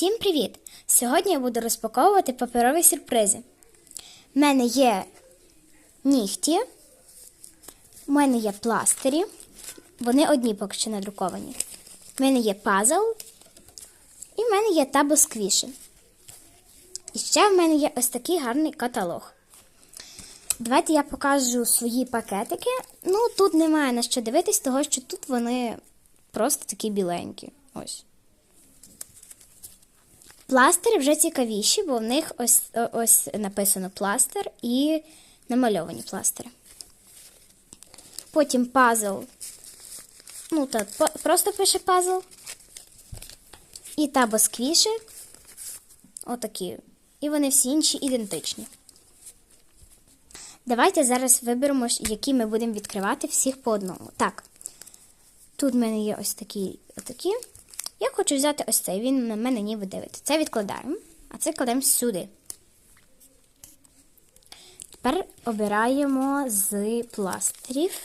Всім привіт! Сьогодні я буду розпаковувати паперові сюрпризи. У мене є нігті, у мене є пластирі. Вони одні поки що надруковані. У мене є пазл, і в мене є табосквіші. І ще в мене є ось такий гарний каталог. Давайте я покажу свої пакетики. Ну, тут немає на що дивитись, того що тут вони просто такі біленькі. Ось. Пластири вже цікавіші, бо в них ось, ось написано пластир і намальовані пластири. Потім пазл. Ну, так, просто пише пазл. І табосквіші. Отакі. І вони всі інші ідентичні. Давайте зараз виберемо, які ми будемо відкривати всіх по одному. Так. Тут в мене є ось такі. Отакі. Я хочу взяти ось цей, він на мене ніби дивиться. Це відкладаємо, а це кладемо сюди. Тепер обираємо з пластирів.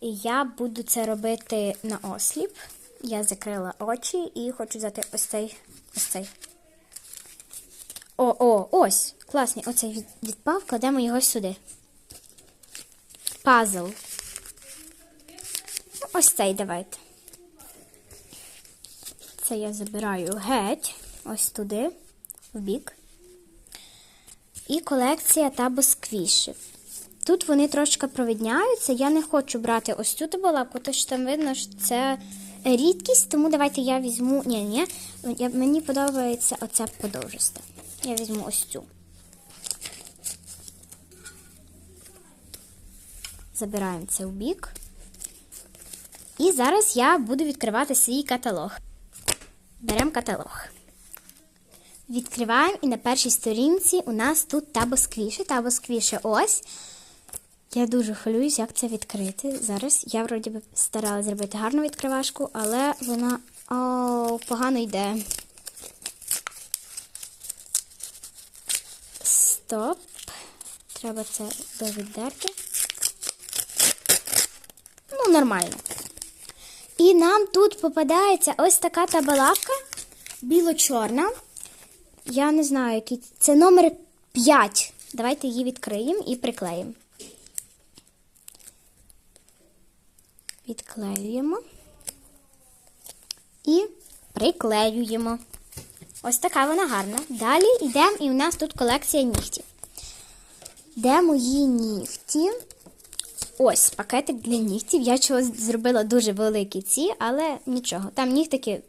І я буду це робити на осліп. Я закрила очі і хочу взяти ось цей. Ось цей. О, о, ось! Класний. Оцей відпав, кладемо його сюди. Пазл. Ось цей давайте. Це я забираю геть, ось туди, в бік. І колекція табосквішів. Тут вони трошки провідняються. Я не хочу брати ось цю табалаку, тому що там видно, що це рідкість, тому давайте я візьму. Ні, ні, мені подобається оця подовжиста. Я візьму ось цю. Забираємо це в бік. І зараз я буду відкривати свій каталог. Беремо каталог. Відкриваємо і на першій сторінці у нас тут табосквіші. Табосквіші ось. Я дуже хвилююсь, як це відкрити. Зараз я вроді би старалася зробити гарну відкривашку, але вона о, погано йде. Стоп. Треба це довідерти. Ну, нормально. І нам тут попадається ось така табалавка біло-чорна. Я не знаю, який це номер 5. Давайте її відкриємо і приклеїмо. Відклеюємо і приклеюємо. Ось така вона гарна. Далі йдемо, і у нас тут колекція нігтів. Де мої нігті? Ось пакетик для нігтів. Я чогось зробила дуже великі ці, але нічого. Там нігтики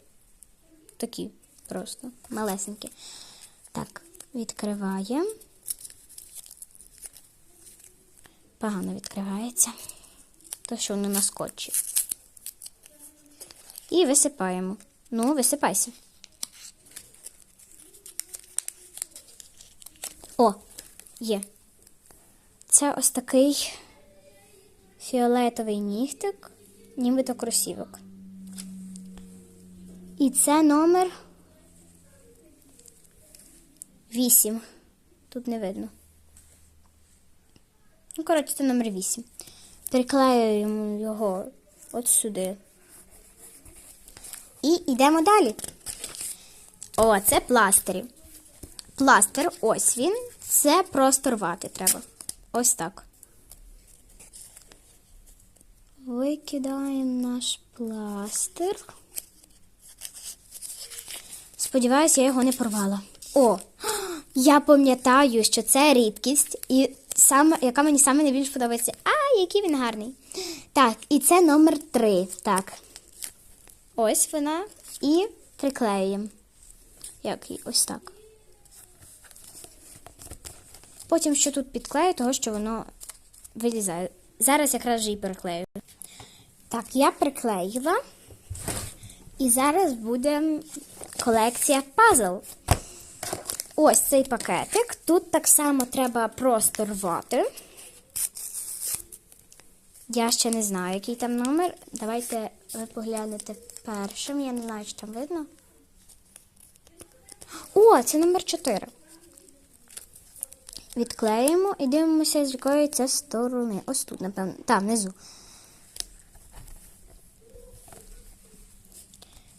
такі просто малесенькі. Так, відкриваємо. Погано відкривається. То що воно на скотчі. І висипаємо. Ну, висипайся. О, є. Це ось такий фіолетовий нігтик, нібито кросівок. І це номер 8. Тут не видно. Ну, коротше, це номер 8. Приклеюємо його от сюди. І йдемо далі. О, це пластирі. Пластир, ось він. Це просто рвати треба. Ось так. Викидаємо наш пластир. Сподіваюся, я його не порвала. О! Я пам'ятаю, що це рідкість, і саме, яка мені саме найбільше подобається. А, який він гарний. Так, і це номер 3. Так. Ось вона. І приклеюємо. Як її? Ось так. Потім що тут підклею, того що воно вилізає. Зараз якраз же і приклею. Так, я приклеїла. І зараз буде колекція пазл. Ось цей пакетик. Тут так само треба просто рвати. Я ще не знаю, який там номер. Давайте ви поглянете першим. Я не знаю, чи там видно. О, це номер 4. Відклеїмо і дивимося, з якої це сторони. Ось тут, напевно. Там, внизу.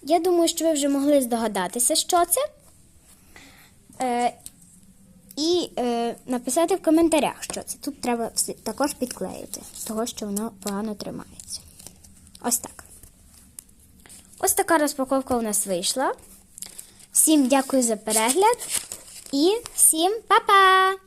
Я думаю, що ви вже могли здогадатися, що це. Е, і е, написати в коментарях, що це. Тут треба також підклеїти, того, що воно погано тримається. Ось так. Ось така розпаковка у нас вийшла. Всім дякую за перегляд і всім па-па!